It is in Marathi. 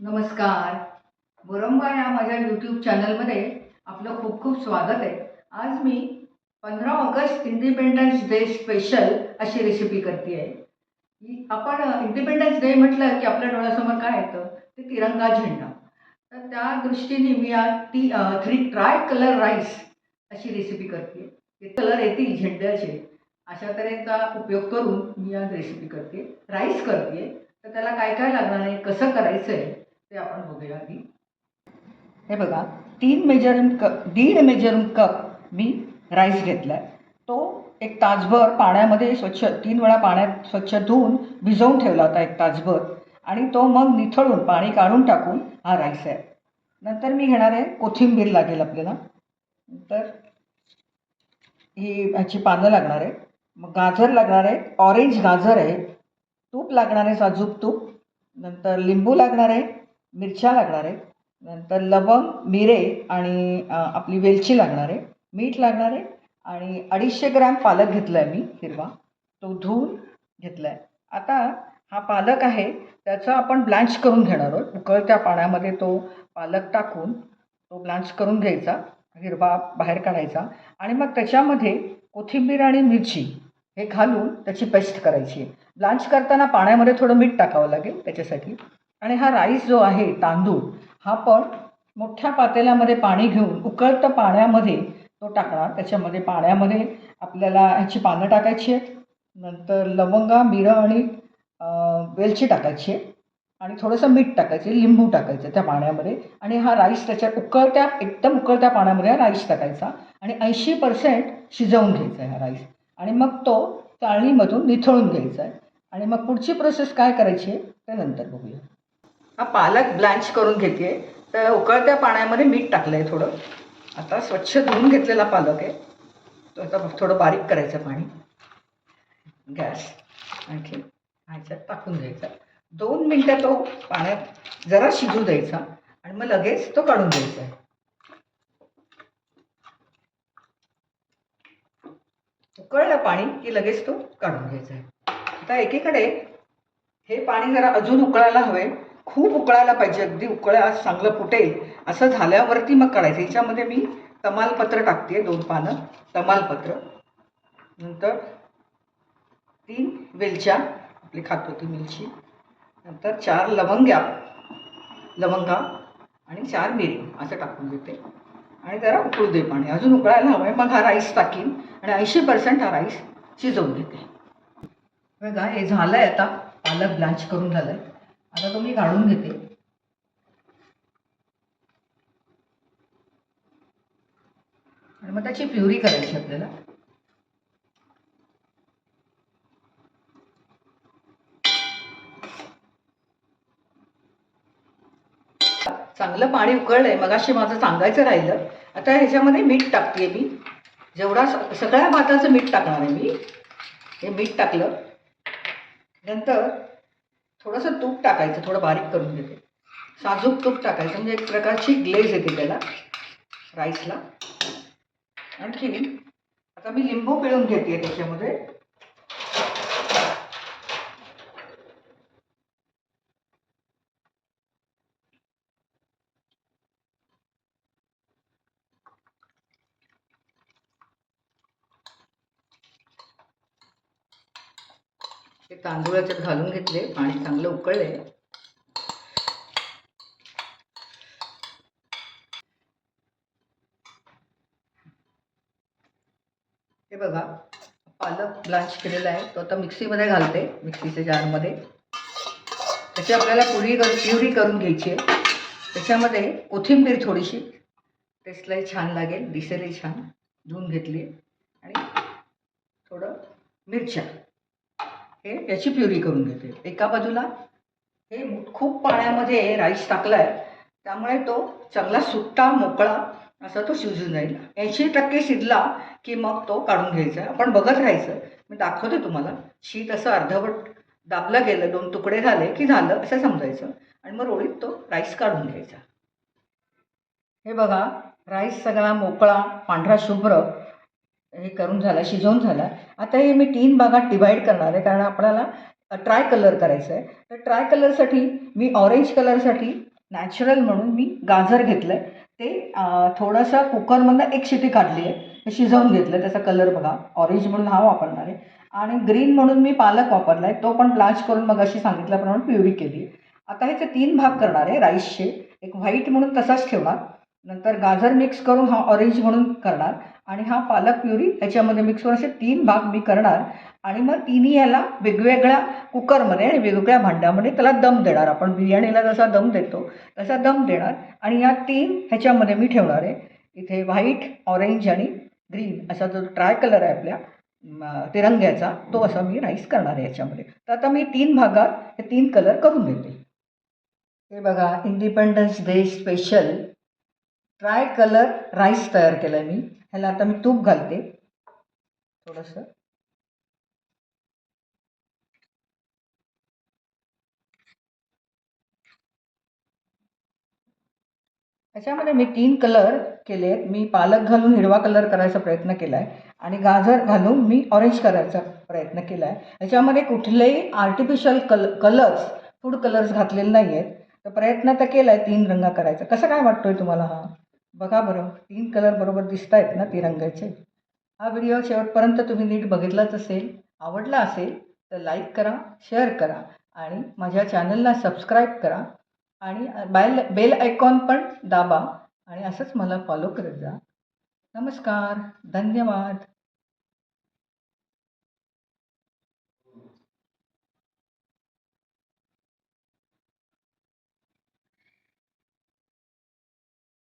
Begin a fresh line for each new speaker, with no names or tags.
नमस्कार. मुरंबा या माझ्या यूट्यूब चॅनलमध्ये आपलं खूप खूप स्वागत आहे. आज मी पंधरा ऑगस्ट इंडिपेंडन्स डे स्पेशल अशी रेसिपी करते आहे. आपण इंडिपेंडन्स डे म्हटलं की आपल्या डोळ्यासमोर काय येतं? ते तिरंगा झेंडा. तर त्या दृष्टीने मी आज ती थ्री ट्राय कलर राईस अशी रेसिपी करते. ते कलर येतील झेंड्याचे. अशा तऱ्हेचा उपयोग करून मी आज रेसिपी करते. राईस करते. तर त्याला काय काय लागणार आहे? कसं करायचं आहे ते आपण बघूया आधी हे बघा तीन मेजरिंग कप दीड मेजरिंग कप मी राईस घेतला आहे तो एक तासभर पाण्यामध्ये स्वच्छ तीन वेळा पाण्यात स्वच्छ धुवून भिजवून ठेवला होता एक तासभर. आणि तो मग निथळून पाणी काढून टाकून हा राईस आहे. नंतर मी घेणार आहे कोथिंबीर लागेल आपल्याला. नंतर ही ह्याची पानं लागणार आहे. मग गाजर लागणार आहे. ऑरेंज गाजर आहे. तूप लागणार आहे साजूक तूप. नंतर लिंबू लागणार आहे. मिरच्या लागणार आहेत. नंतर लवंग मिरे आणि आपली वेलची लागणार आहे. मीठ लागणार आहे आणि अडीचशे ग्रॅम पालक घेतला आहे मी हिरवा. तो धुवून घेतला आहे आता हा पालक आहे त्याचं आपण ब्लँच करून घेणार आहोत. उकळत्या पाण्यामध्ये तो पालक टाकून तो ब्लँच करून घ्यायचा हिरवा बाहेर काढायचा आणि मग त्याच्यामध्ये कोथिंबीर आणि मिरची हे घालून त्याची पेस्ट करायची आहे. ब्लांच करताना पाण्यामध्ये थोडं मीठ टाकावं लागेल त्याच्यासाठी. आणि हा राईस जो आहे तांदूळ हा पण मोठ्या पातेल्यामध्ये पाणी घेऊन उकळतं पाण्यामध्ये तो टाकणार. त्याच्यामध्ये पाण्यामध्ये आपल्याला ह्याची पानं टाकायची आहेत. नंतर लवंगा मिरं आणि वेलची टाकायची आहे आणि थोडंसं मीठ टाकायचं लिंबू टाकायचं त्या पाण्यामध्ये. आणि हा राईस त्याच्या उकळत्या एकदम उकळत्या पाण्यामध्ये हा राईस टाकायचा. आणि ऐंशी पर्सेंट शिजवून घ्यायचा आहे हा राईस. आणि मग तो चाळणीमधून निथळून घ्यायचा आहे. आणि मग पुढची प्रोसेस काय करायची आहे ते नंतर बघूया. हा पालक ब्लँच करून घेते तर उकळत्या पाण्यामध्ये मीठ टाकलं आहे थोडं. आता स्वच्छ धुवून घेतलेला पालक आहे. तो आता थोडं बारीक करायचं पाणी. गॅस. आणखी ह्याच्यात टाकून द्यायचा. दोन मिनटं तो पाण्यात जरा शिजू द्यायचा आणि मग लगेच तो काढून द्यायचा आहे. उकळलं पाणी की लगेच तो काढून घ्यायचा आहे. आता एकीकडे हे पाणी जरा अजून उकळायला हवे खूप उकळायला पाहिजे अगदी उकळ्या चांगलं फुटेल असं झाल्यावरती मग काढायचं याच्यामध्ये मी तमालपत्र टाकते दोन पानं तमालपत्र. नंतर तीन वेलच्या आपली खातो ती मिरची. नंतर चार लवंग्या लवंगा आणि चार मिरी असं टाकून देते. आणि जरा उकळू दे पाणी. अजून उकळायला हवं आहे मग हा राईस टाकीन आणि ऐंशी पर्सेंट हा राईस शिजवून घेते. बघा हे झालं आहे आता पालक ब्लांच करून झालं आहे आता तो मी काढून घेते. आणि मग त्याची प्युरी करायची आपल्याला. चांगलं पाणी उकळलंय मगाशी माझं सांगायचं राहिलं. आता ह्याच्यामध्ये मीठ टाकते मी. जेवढा सगळ्या भाताचं मीठ टाकणार आहे मी. हे मीठ टाकलं. नंतर थोडंसं तूप टाकायचं थोडं बारीक करून घेते. साजूक तूप टाकायचं म्हणजे एक प्रकारची ग्लेज येते त्याला राईसला आणखी आता मी लिंबू पिळून घेते त्याच्यामध्ये. तांदूळ याच्यात घालून घेतले पाणी चांगलं उकळले. हे बघा पालक ब्लांच केलेला आहे तो आता मिक्सीमध्ये घालते मिक्सीच्या जारमध्ये. त्याची आपल्याला पुरी कर प्युरी करून घ्यायची आहे. त्याच्यामध्ये कोथिंबीर थोडीशी टेस्टलाही छान लागेल दिसेलही छान धुवून घेतली आणि थोडं मिरच्या. हे याची प्युरी करून घेते एका बाजूला हे खूप पाण्यामध्ये राईस टाकला आहे त्यामुळे तो चांगला सुट्टा मोकळा असा तो शिजून जाईल. ऐंशी टक्के शिजला की मग तो काढून घ्यायचा. आपण बघत राहायचं. मी दाखवते तुम्हाला. शीत असं अर्धवट दाबलं गेलं दोन तुकडे झाले की झालं असं समजायचं. आणि मग रोळीत तो राईस काढून घ्यायचा. हे बघा राईस सगळा मोकळा पांढरा शुभ्र हे करून झाला शिजवून झाला. आता हे मी तीन भागात डिवाईड करणार आहे कारण आपल्याला ट्राय कलर करायचं आहे. तर ट्राय कलरसाठी मी ऑरेंज कलरसाठी नॅचरल म्हणून मी गाजर घेतलं आहे ते थोडंसं कुकरमधनं एक शिटी काढली आहे. ते शिजवून घेतलं त्याचा कलर बघा. ऑरेंज म्हणून हा वापरणार आहे. आणि ग्रीन म्हणून मी पालक वापरला आहे तो पण ब्लांच करून मग अशी सांगितल्याप्रमाणे प्युरी केली आहे. आता ह्याचे तीन भाग करणार आहे राईसचे एक व्हाईट म्हणून तसाच ठेवणार. नंतर गाजर मिक्स करून हा ऑरेंज म्हणून करणार. आणि हा पालक प्युरी ह्याच्यामध्ये मिक्स करून असे तीन भाग मी करणार. आणि मग तिन्ही याला वेगवेगळ्या कुकरमध्ये आणि वेगवेगळ्या भांड्यामध्ये त्याला दम देणार. आपण बिर्याणीला जसा दम देतो तसा दम देणार. आणि या तीन ह्याच्यामध्ये मी ठेवणार आहे. इथे व्हाईट ऑरेंज आणि ग्रीन असा जो ट्राय कलर आहे आपल्या तिरंग्याचा तो असा मी राईस करणार आहे याच्यामध्ये. तर आता मी तीन भागात हे तीन कलर करून घेते. हे बघा independence day special tricolour rice तयार केलं आहे मी. ह्याला आता मी तूप घालते. थोडंसं. त्याच्यामध्ये मी तीन कलर केले आहेत. मी पालक घालून हिरवा कलर करायचा प्रयत्न केला आहे आणि गाजर घालून मी ऑरेंज करायचा प्रयत्न केला आहे याच्यामध्ये कुठलेही आर्टिफिशियल कल कलर्स फूड कलर्स घातलेले नाही आहेत तर प्रयत्न तर केला आहे तीन रंग करायचा. कसं काय वाटतोय तुम्हाला हा? बघा बरं तीन कलर बरोबर दिसत आहेत ना तिरंग्याचे. हा व्हिडिओ शेवटपर्यंत तुम्ही नीट बघितलाच असेल आवडला असेल तर लाईक करा शेअर करा आणि माझ्या चॅनलला सबस्क्राईब करा आणि बेल बेल आयकॉन पण दाबा आणि असंच मला फॉलो करत जा. नमस्कार धन्यवाद.